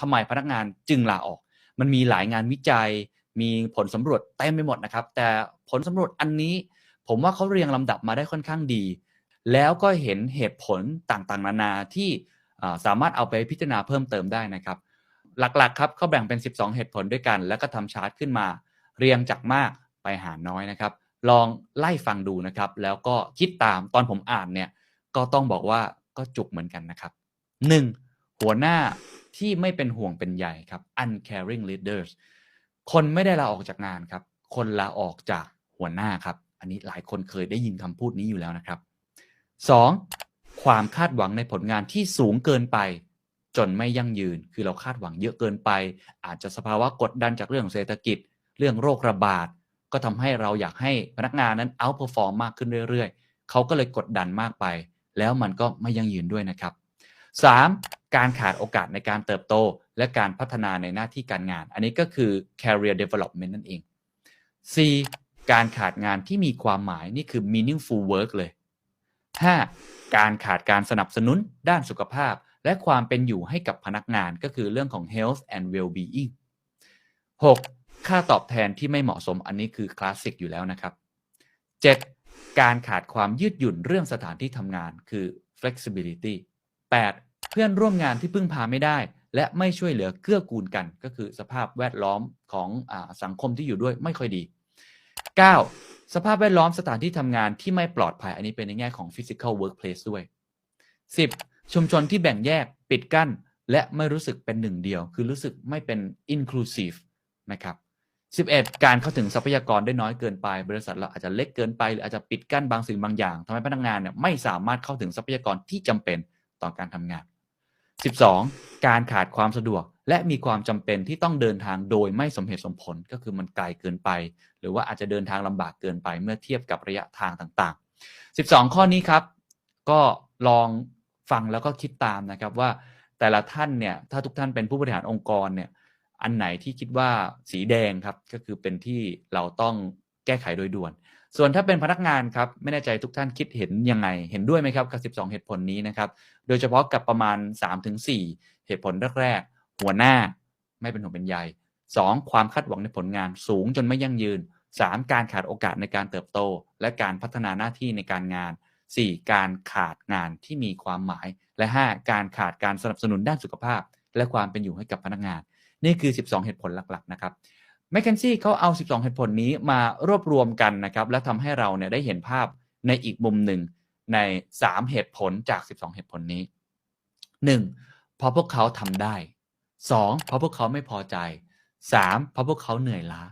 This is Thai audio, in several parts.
ทำไมพนักงานจึงลาออก มันมีหลายงานวิจัย มีผลสำรวจเต็มไปหมดนะครับ แต่ผลสำรวจอันนี้ผมว่าเขาเรียงลำดับมาได้ค่อนข้างดี แล้วก็เห็นเหตุผลต่างๆ นานาที่สามารถเอาไปพิจารณาเพิ่มเติมได้นะครับ หลักๆครับเขาแบ่งเป็น 12 เหตุผลด้วยกัน แล้วก็ทำชาร์ตขึ้นมา เรียงจากมากไปหาน้อยนะครับ ลองไล่ฟังดูนะครับ แล้วก็คิดตามตอนผมอ่านเนี่ยก็ต้องบอกว่าก็จุกเหมือนกันนะครับ 1. หัวหน้า ที่ไม่เป็นห่วงเป็นใหญ่ครับ uncaring leaders คนไม่ได้ลาออกจากงานครับ คนลาออกจากหัวหน้าครับ อันนี้หลายคนเคยได้ยินคำพูดนี้อยู่แล้วนะครับ 2. ความคาดหวังในผลงานที่สูงเกินไป จนไม่ยั่งยืน คือเราคาดหวังเยอะเกินไป อาจจะสภาวะกดดันจากเรื่องเศรษฐกิจ เรื่องโรคระบาด ก็ทำให้เราอยากให้พนักงานนั้นเอาเปอร์ฟอร์มมากขึ้นเรื่อยๆ เขาก็เลยกดดันมากไป แล้วมันก็ไม่ยั่งยืนด้วยนะครับ 3. การขาดโอกาสในการเติบโต และการพัฒนาในหน้าที่การงาน อันนี้ก็คือ career development นั่นเอง 4. การขาดงานที่มีความหมายนี่คือ meaningful work เลย 5. การขาดการสนับสนุนด้านสุขภาพ และความเป็นอยู่ให้กับพนักงานก็คือเรื่องของ health and well-being 6. ค่าตอบแทนที่ไม่เหมาะสมอันนี้คือคลาสสิกอยู่แล้วนะครับ 7. การขาดความยืดหยุ่นเรื่องสถานที่ทำงานคือ flexibility 8. เพื่อนร่วมงานที่พึ่งพาไม่ได้ และไม่ช่วยเหลือเกื้อกูลกัน ก็คือสภาพแวดล้อมของอสังคมที่อยู่ด้วยไม่ค่อยดี 9. สภาพแวดล้อมสถานที่ทำงานที่ไม่ปลอดภัย อันนี้เป็นในแง่ของ physical workplace ด้วย 10. ชุมชนที่แบ่งแยกปิดกั้น และไม่รู้สึกเป็นหนึ่งเดียว คือรู้สึกไม่เป็น inclusive นะครับ 11. การเข้าถึงทรัพยากรได้น้อยเกินไป บริษัทเราอาจจะเล็กเกินไป หรืออาจจะปิดกั้นบางสิ่งบางอย่างทำให้พนักงานเนี่ยไม่สามารถเข้าถึงทรัพยากรที่จำเป็นต่อการทำงาน 12. การขาดความสะดวก และมีความจำเป็นที่ต้องเดินทางโดยไม่สมเหตุสมผลก็คือมันไกลเกินไป หรือว่าอาจจะเดินทางลำบากเกินไปเมื่อเทียบกับระยะทางต่างๆ 12 ข้อนี้ครับ ก็ลองฟังแล้วก็คิดตามนะครับว่าแต่ละท่านเนี่ยถ้าทุกท่านเป็นผู้บริหารองค์กรเนี่ยอันไหนที่คิดว่าสีแดงครับก็คือเป็นที่เราต้อง แก้ไขโดยด่วน ส่วนถ้าเป็นพนักงานครับไม่แน่ใจทุกท่านคิดเห็นยังไง เห็นด้วยไหมครับกับ 12 เหตุผลนี้นะครับ โดยเฉพาะกับประมาณ 3-4 เหตุผลแรกๆหัวหน้าไม่เป็นห่วงเป็นใย 2. ความคาดหวังในผลงานสูงจนไม่ยั่งยืน 3. การขาดโอกาสในการเติบโต และการพัฒนาหน้าที่ในการงาน 4. การขาดงานที่มีความหมาย และ 5. การขาดการสนับสนุนด้านสุขภาพ และความเป็นอยู่ให้กับพนักงาน นี่คือ 12 เหตุผลหลักๆนะครับ แมคเคนซี่เขาเอา 12 เหตุผลนี้มารวบรวมกันนะครับ และทำให้เราเนี่ยได้เห็นภาพในอีกมุมหนึ่งใน 3 เหตุผลจาก 12 เหตุผลนี้ 1. เพราะพวกเขาทำได้ 2. เพราะพวกเขาไม่พอใจ 3. เพราะพวกเขาเหนื่อยล้า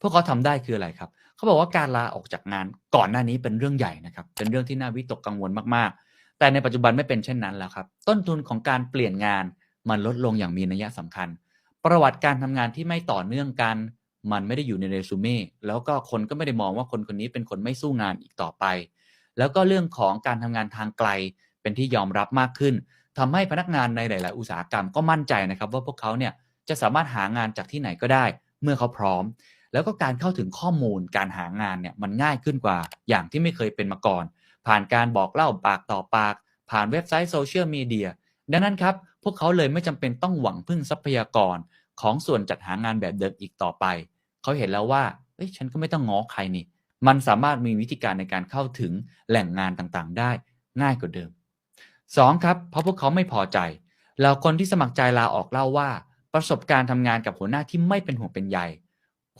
พวกเขาทำได้คืออะไรครับเขาบอกว่าการลาออกจากงานก่อนหน้านี้เป็นเรื่องใหญ่นะครับ เป็นเรื่องที่น่าวิตกกังวลมากๆ แต่ในปัจจุบันไม่เป็นเช่นนั้นแล้วครับ ต้นทุนของการเปลี่ยนงานมันลดลงอย่างมีนัยสำคัญ ประวัติการทำงานที่ไม่ต่อเนื่องกัน มันไม่ได้อยู่ในเรซูเม่แล้วก็คนก็ไม่ได้มองว่าคนคนนี้เป็นคนไม่สู้งานอีกต่อไป แล้วก็เรื่องของการทำงานทางไกลเป็นที่ยอมรับมากขึ้นทำให้พนักงานในหลาย ๆ อุตสาหกรรมก็มั่นใจนะครับว่าพวกเขาเนี่ยจะสามารถหางานจากที่ไหนก็ได้ เมื่อเขาพร้อม แล้วก็การเข้าถึงข้อมูลการหางานเนี่ยมันง่ายขึ้นกว่าอย่างที่ไม่เคยเป็นมาก่อน ผ่านการบอกเล่าปากต่อปาก ผ่านเว็บไซต์โซเชียลมีเดียดังนั้นครับพวกเขาเลยไม่จำเป็นต้องหวังพึ่งทรัพยากร ของส่วนจัดหางานแบบเดิมอีกต่อไป เขาเห็นแล้วว่าเอ้ยฉันก็ไม่ต้องง้อใครนี่ มันสามารถมีวิธีการในการเข้าถึงแหล่งงานต่างๆ ได้ง่ายกว่าเดิม 2. ครับ เพราะพวกเขาไม่พอใจ แล้วคนที่สมัครใจลาออกเล่าว่า ประสบการณ์ทำงานกับหัวหน้าที่ไม่เป็นห่วงเป็นใย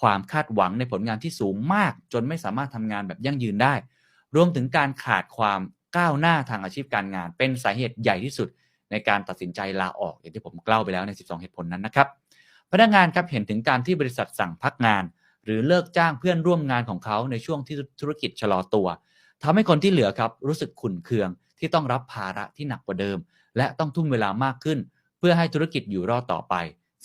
ความคาดหวังในผลงานที่สูงมาก จนไม่สามารถทำงานแบบยั่งยืนได้ รวมถึงการขาดความก้าวหน้าทางอาชีพการงาน เป็นสาเหตุใหญ่ที่สุดในการตัดสินใจลาออกอย่างที่ผมเล่าไปแล้วใน 12 เหตุผลนั้นนะครับ พนักงานครับเห็นถึงการที่บริษัทสั่งพักงาน หรือเลิกจ้างเพื่อนร่วมงานของเขาในช่วงที่ธุรกิจชะลอตัวทำให้คนที่เหลือครับรู้สึกขุ่นเคืองที่ต้องรับภาระที่หนักกว่าเดิม และต้องทุ่มเวลามากขึ้น เพื่อให้ธุรกิจอยู่รอดต่อไป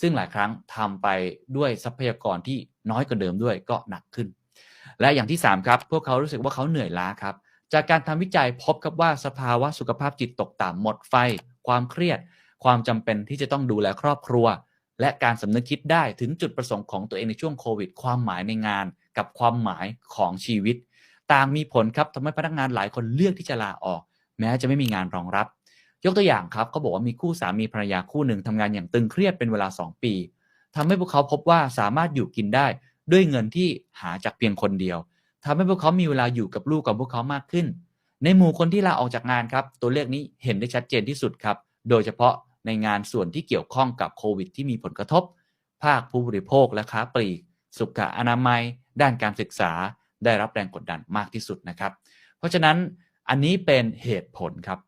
ซึ่งหลายครั้งทำไปด้วยทรัพยากรที่น้อยกว่าเดิมด้วยก็หนักขึ้น และอย่างที่ 3 ครับ พวกเขารู้สึกว่าเขาเหนื่อยล้าครับ จากการทำวิจัยพบครับว่าสภาวะสุขภาพจิตตกต่ำหมดไฟ ความเครียด ความจำเป็นที่จะต้องดูแลครอบครัว และการสำนึกคิดได้ถึงจุดประสงค์ของตัวเองในช่วงโควิด ความหมายในงานกับความหมายของชีวิต ต่างมีผลครับทำให้พนักงานหลายคนเลือกที่จะลาออก แม้จะไม่มีงานรองรับ ยกตัวอย่างครับเขาบอกว่ามีคู่สามีภรรยาคู่หนึ่งทำงานอย่างตึงเครียดเป็นเวลา 2 ปีทำให้พวกเขาพบว่าสามารถอยู่กินได้ด้วยเงินที่หาจากเพียงคนเดียวทำให้พวกเขามีเวลาอยู่กับลูกกับพวกเขามากขึ้น ในหมู่คนที่ลาออกจากงานครับ ตัวเลขนี้เห็นได้ชัดเจนที่สุดครับ โดยเฉพาะ ในงานส่วนที่เกี่ยวข้องกับโควิดที่มีผลกระทบ ภาคผู้บริโภคและค้าปลีก สุขอนามัย ด้านการศึกษา ได้รับแรงกดดันมากที่สุดนะครับ เพราะฉะนั้นอันนี้เป็นเหตุผลครับ